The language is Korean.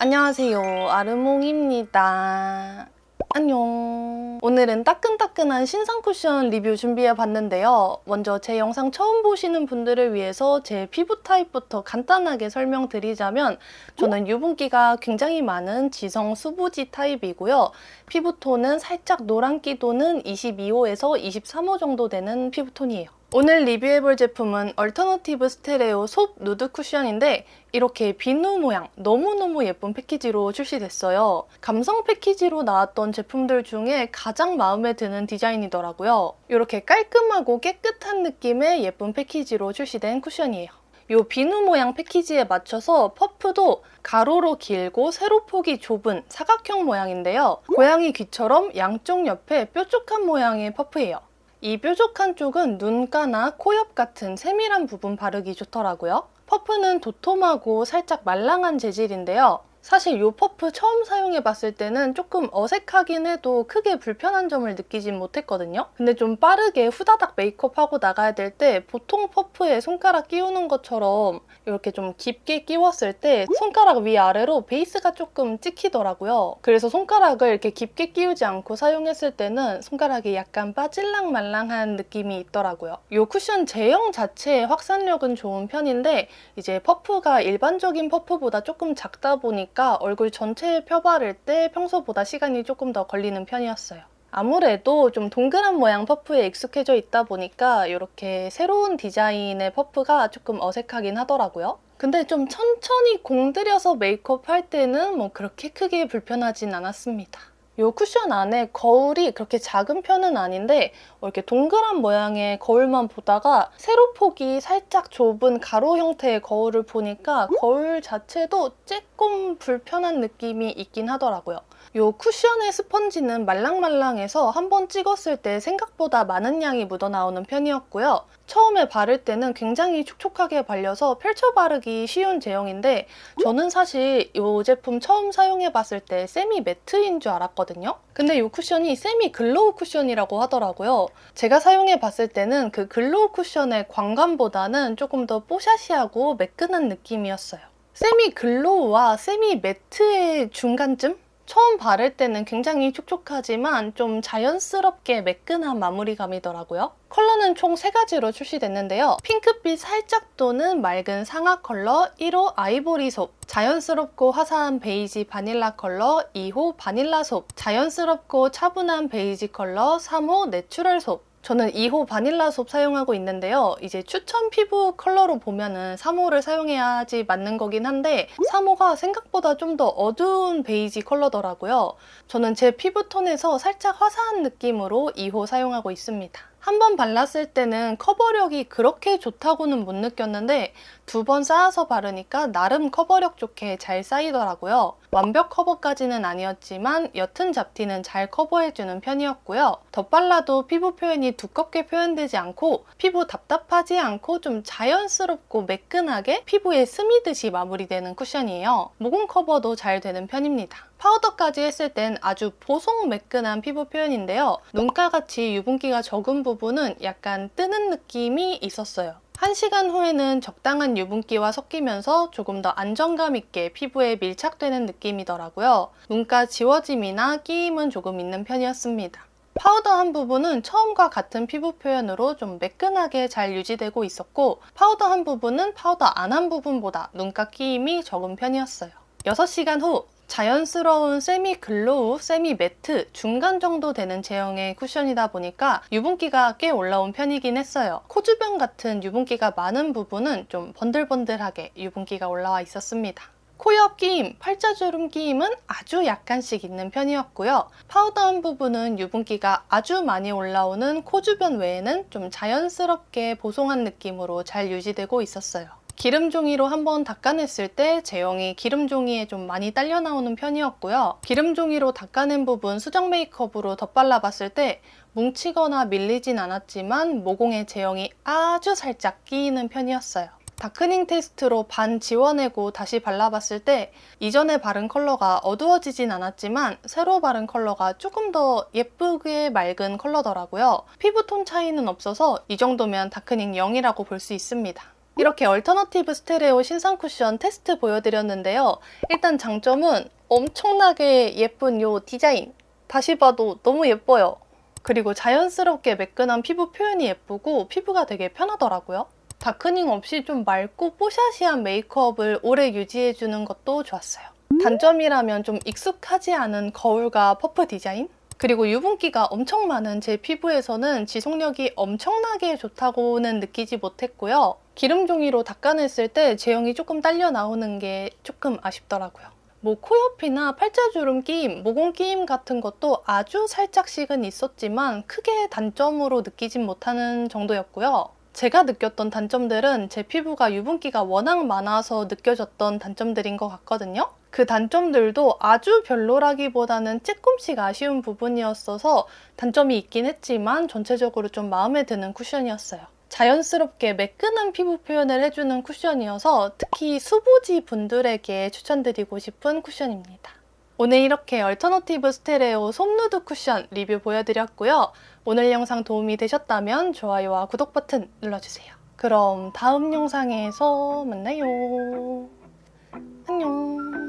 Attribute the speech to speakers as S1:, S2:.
S1: 안녕하세요. 아르몽입니다. 안녕. 오늘은 따끈따끈한 신상 쿠션 리뷰 준비해 봤는데요. 먼저 제 영상 처음 보시는 분들을 위해서 제 피부 타입부터 간단하게 설명드리자면 저는 유분기가 굉장히 많은 지성 수부지 타입이고요. 피부톤은 살짝 노란기 도는 22호에서 23호 정도 되는 피부톤이에요. 오늘 리뷰해볼 제품은 얼터너티브 스테레오 솝 누드 쿠션인데 이렇게 비누 모양 너무너무 예쁜 패키지로 출시됐어요. 감성 패키지로 나왔던 제품들 중에 가장 마음에 드는 디자인이더라고요. 이렇게 깔끔하고 깨끗한 느낌의 예쁜 패키지로 출시된 쿠션이에요. 이 비누 모양 패키지에 맞춰서 퍼프도 가로로 길고 세로폭이 좁은 사각형 모양인데요. 고양이 귀처럼 양쪽 옆에 뾰족한 모양의 퍼프예요. 이 뾰족한 쪽은 눈가나 코 옆 같은 세밀한 부분 바르기 좋더라고요. 퍼프는 도톰하고 살짝 말랑한 재질인데요. 사실 이 퍼프 처음 사용해 봤을 때는 조금 어색하긴 해도 크게 불편한 점을 느끼진 못했거든요. 근데 좀 빠르게 후다닥 메이크업하고 나가야 될 때 보통 퍼프에 손가락 끼우는 것처럼 이렇게 좀 깊게 끼웠을 때 손가락 위아래로 베이스가 조금 찍히더라고요. 그래서 손가락을 이렇게 깊게 끼우지 않고 사용했을 때는 손가락이 약간 빠질랑 말랑한 느낌이 있더라고요. 이 쿠션 제형 자체의 확산력은 좋은 편인데 이제 퍼프가 일반적인 퍼프보다 조금 작다 보니 까 얼굴 전체에 펴바를 때 평소보다 시간이 조금 더 걸리는 편이었어요. 아무래도 좀 동그란 모양 퍼프에 익숙해져 있다 보니까 이렇게 새로운 디자인의 퍼프가 조금 어색하긴 하더라고요. 근데 좀 천천히 공들여서 메이크업 할 때는 뭐 그렇게 크게 불편하진 않았습니다. 이 쿠션 안에 거울이 그렇게 작은 편은 아닌데 이렇게 동그란 모양의 거울만 보다가 세로폭이 살짝 좁은 가로 형태의 거울을 보니까 거울 자체도 조금 불편한 느낌이 있긴 하더라고요. 이 쿠션의 스펀지는 말랑말랑해서 한 번 찍었을 때 생각보다 많은 양이 묻어나오는 편이었고요. 처음에 바를 때는 굉장히 촉촉하게 발려서 펼쳐 바르기 쉬운 제형인데 저는 사실 이 제품 처음 사용해봤을 때 세미 매트인 줄 알았거든요. 근데 이 쿠션이 세미 글로우 쿠션이라고 하더라고요. 제가 사용해 봤을 때는 그 글로우 쿠션의 광감보다는 조금 더 뽀샤시하고 매끈한 느낌이었어요. 세미 글로우와 세미 매트의 중간쯤? 처음 바를 때는 굉장히 촉촉하지만 좀 자연스럽게 매끈한 마무리감이더라고요. 컬러는 총 3가지로 출시됐는데요. 핑크빛 살짝 도는 맑은 상아 컬러 1호 아이보리 솝, 자연스럽고 화사한 베이지 바닐라 컬러 2호 바닐라 솝, 자연스럽고 차분한 베이지 컬러 3호 내추럴 솝, 저는 2호 바닐라 솝 사용하고 있는데요. 이제 추천 피부 컬러로 보면은 3호를 사용해야지 맞는 거긴 한데 3호가 생각보다 좀 더 어두운 베이지 컬러더라고요. 저는 제 피부톤에서 살짝 화사한 느낌으로 2호 사용하고 있습니다. 한 번 발랐을 때는 커버력이 그렇게 좋다고는 못 느꼈는데 두 번 쌓아서 바르니까 나름 커버력 좋게 잘 쌓이더라고요. 완벽 커버까지는 아니었지만 옅은 잡티는 잘 커버해주는 편이었고요. 덧발라도 피부 표현이 두껍게 표현되지 않고 피부 답답하지 않고 좀 자연스럽고 매끈하게 피부에 스미듯이 마무리되는 쿠션이에요. 모공 커버도 잘 되는 편입니다. 파우더까지 했을 땐 아주 보송 매끈한 피부 표현인데요. 눈가같이 유분기가 적은 부분은 약간 뜨는 느낌이 있었어요. 1시간 후에는 적당한 유분기와 섞이면서 조금 더 안정감 있게 피부에 밀착되는 느낌이더라고요. 눈가 지워짐이나 끼임은 조금 있는 편이었습니다. 파우더한 부분은 처음과 같은 피부 표현으로 좀 매끈하게 잘 유지되고 있었고 파우더한 부분은 파우더 안 한 부분보다 눈가 끼임이 적은 편이었어요. 6시간 후 자연스러운 세미 글로우, 세미 매트 중간 정도 되는 제형의 쿠션이다 보니까 유분기가 꽤 올라온 편이긴 했어요. 코 주변 같은 유분기가 많은 부분은 좀 번들번들하게 유분기가 올라와 있었습니다. 코옆 끼임, 팔자주름 끼임은 아주 약간씩 있는 편이었고요. 파우더한 부분은 유분기가 아주 많이 올라오는 코 주변 외에는 좀 자연스럽게 보송한 느낌으로 잘 유지되고 있었어요. 기름 종이로 한번 닦아냈을 때 제형이 기름 종이에 좀 많이 딸려 나오는 편이었고요. 기름 종이로 닦아낸 부분 수정 메이크업으로 덧발라봤을 때 뭉치거나 밀리진 않았지만 모공의 제형이 아주 살짝 끼이는 편이었어요. 다크닝 테스트로 반 지워내고 다시 발라봤을 때 이전에 바른 컬러가 어두워지진 않았지만 새로 바른 컬러가 조금 더 예쁘게 맑은 컬러더라고요. 피부톤 차이는 없어서 이 정도면 다크닝 0이라고 볼 수 있습니다. 이렇게 얼터너티브 스테레오 신상 쿠션 테스트 보여드렸는데요. 일단 장점은 엄청나게 예쁜 요 디자인. 다시 봐도 너무 예뻐요. 그리고 자연스럽게 매끈한 피부 표현이 예쁘고 피부가 되게 편하더라고요. 다크닝 없이 좀 맑고 뽀샤시한 메이크업을 오래 유지해주는 것도 좋았어요. 단점이라면 좀 익숙하지 않은 거울과 퍼프 디자인? 그리고 유분기가 엄청 많은 제 피부에서는 지속력이 엄청나게 좋다고는 느끼지 못했고요. 기름 종이로 닦아냈을 때 제형이 조금 딸려 나오는 게 조금 아쉽더라고요. 뭐 코옆이나 팔자주름 끼임, 모공 끼임 같은 것도 아주 살짝씩은 있었지만 크게 단점으로 느끼진 못하는 정도였고요. 제가 느꼈던 단점들은 제 피부가 유분기가 워낙 많아서 느껴졌던 단점들인 것 같거든요. 그 단점들도 아주 별로라기보다는 조금씩 아쉬운 부분이었어서 단점이 있긴 했지만 전체적으로 좀 마음에 드는 쿠션이었어요. 자연스럽게 매끈한 피부 표현을 해주는 쿠션이어서 특히 수부지 분들에게 추천드리고 싶은 쿠션입니다. 오늘 이렇게 얼터너티브 스테레오 솜누드 쿠션 리뷰 보여드렸고요. 오늘 영상 도움이 되셨다면 좋아요와 구독 버튼 눌러주세요. 그럼 다음 영상에서 만나요. 안녕.